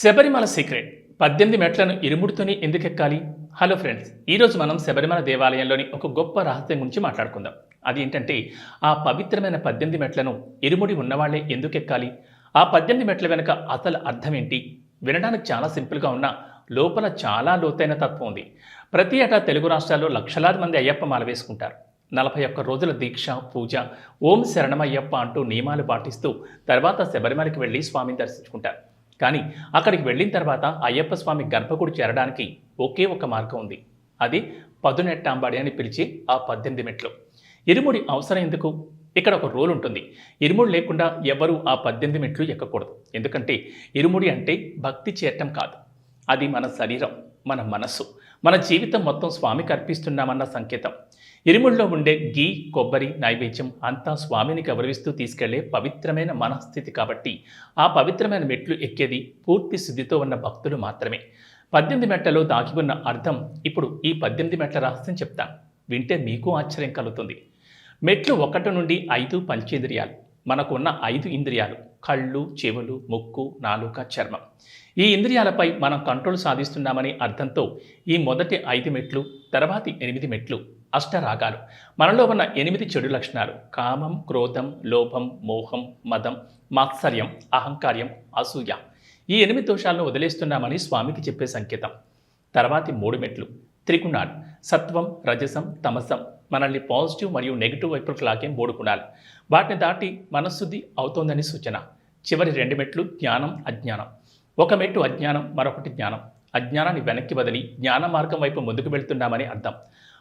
Sabarimala secret. పద్దెనిమిది మెట్లను ఇరుముడితోనే ఎందుకెక్కాలి? Hello friends ఈరోజు మనం శబరిమల దేవాలయంలోని ఒక గొప్ప రహస్యం గురించి మాట్లాడుకుందాం. అది ఏంటంటే ఆ పవిత్రమైన పద్దెనిమిది మెట్లను ఇరుముడి ఉన్నవాళ్ళే ఎందుకెక్కాలి? ఆ పద్దెనిమిది మెట్ల వెనుక అసలు అర్థం ఏంటి? వినడానికి చాలా సింపుల్గా ఉన్న లోపల చాలా లోతైన తత్వం ఉంది. ప్రతి ఏటా తెలుగు రాష్ట్రాల్లో లక్షలాది మంది అయ్యప్ప మాల వేసుకుంటారు. నలభై ఒక్క రోజుల దీక్ష పూజ ఓం శరణమయ్యప్ప అంటూ నియమాలు పాటిస్తూ తర్వాత శబరిమలకి వెళ్ళి స్వామిని దర్శించుకుంటారు. కానీ అక్కడికి వెళ్ళిన తర్వాత అయ్యప్ప స్వామి గర్భగుడి చేరడానికి ఒకే ఒక మార్గం ఉంది. అది పదునెట్టాంబాడి అని పిలిచి ఆ పద్దెనిమిది మెట్లు. ఇరుముడి అవసరం ఎందుకు ఇక్కడ ఒక రూల్ ఉంటుంది. ఇరుముడి లేకుండా ఎవరు ఆ పద్దెనిమిది మెట్లు ఎక్కకూడదు. ఎందుకంటే ఇరుముడి అంటే భక్తి చేరటం కాదు. అది మన శరీరం. మన మనస్సు మన జీవితం మొత్తం స్వామికి అర్పిస్తున్నామన్న సంకేతం. ఇరుముడిలో ఉండే గీ కొబ్బరి నైవేద్యం అంతా స్వామిని గౌరవిస్తూ తీసుకెళ్ళే పవిత్రమైన మనస్థితి కాబట్టి ఆ పవిత్రమైన మెట్లు ఎక్కేది పూర్తి శుద్ధితో ఉన్న భక్తులు మాత్రమే. పద్దెనిమిది మెట్లలో దాగి ఉన్న అర్థం ఇప్పుడు ఈ పద్దెనిమిది మెట్ల రహస్యం చెప్తాను వింటే మీకు ఆశ్చర్యం కలుగుతుంది. మెట్లు ఒకటి నుండి ఐదు పంచేంద్రియాలు. మనకు ఉన్న ఐదు ఇంద్రియాలు కళ్ళు చెవులు ముక్కు నాలుక చర్మం. ఈ ఇంద్రియాలపై మనం కంట్రోల్ సాధిస్తున్నామని అర్థంతో ఈ మొదటి ఐదు మెట్లు తర్వాతి ఎనిమిది మెట్లు అష్టరాగాలు. మనలో ఉన్న ఎనిమిది చెడు లక్షణాలు కామం క్రోధం లోభం మోహం మదం మాత్సర్యం అహంకార్యం అసూయ. ఈ ఎనిమిది దోషాలను వదిలేస్తున్నామని స్వామికి చెప్పే సంకేతం. తర్వాతి మూడు మెట్లు త్రిగుణాలు. సత్వం రజసం తమసం మనల్ని పాజిటివ్ మరియు నెగిటివ్ వైపులకు లాగే మూడు గుణాలు వాటిని దాటి మనశుద్ధి అవుతోందని సూచన. చివరి రెండు మెట్లు జ్ఞానం అజ్ఞానం. ఒక మెట్టు అజ్ఞానం మరొకటి జ్ఞానం. అజ్ఞానాన్ని వెనక్కి వదిలి జ్ఞాన మార్గం వైపు ముందుకు వెళ్తున్నామని అర్థం.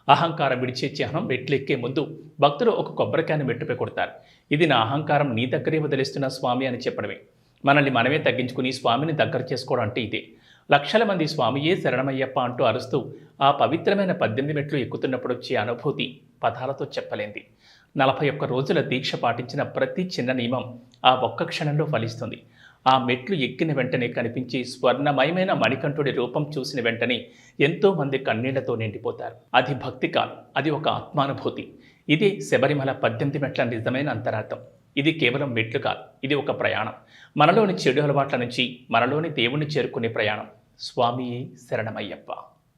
అహంకారం విడిచే చిహ్నం మెట్లెక్కే ముందు భక్తులు ఒక కొబ్బరికాయని మెట్టుపై కొడతారు. ఇది నా అహంకారం నీ దగ్గరే వదిలేస్తున్న స్వామి అని చెప్పడమే. మనల్ని మనమే తగ్గించుకుని స్వామిని దగ్గర చేసుకోవడం అంటే ఇదే. లక్షల మంది స్వామియే శరణమయ్యప్ప అంటూ అరుస్తూ ఆ పవిత్రమైన పద్దెనిమిది మెట్లు ఎక్కుతున్నప్పుడు వచ్చే అనుభూతి పదాలతో చెప్పలేంది. నలభై ఒక్క రోజుల దీక్ష పాటించిన ప్రతి చిన్న నియమం ఆ ఒక్క క్షణంలో ఫలిస్తుంది. ఆ మెట్లు ఎక్కిన వెంటనే కనిపించి స్వర్ణమయమైన మణికంఠుడి రూపం చూసిన వెంటనే ఎంతో మంది కన్నీళ్ళతో నిండిపోతారు. అది భక్తి కాదు అది ఒక ఆత్మానుభూతి. ఇది శబరిమల పద్దెనిమిది మెట్ల నిజమైన అంతరార్థం. ఇది కేవలం మెట్లు కాదు ఇది ఒక ప్రయాణం. మనలోని చెడు అలవాట్ల నుంచి మనలోని దేవుణ్ణి చేరుకునే ప్రయాణం. స్వామియే శరణమయ్యప్ప.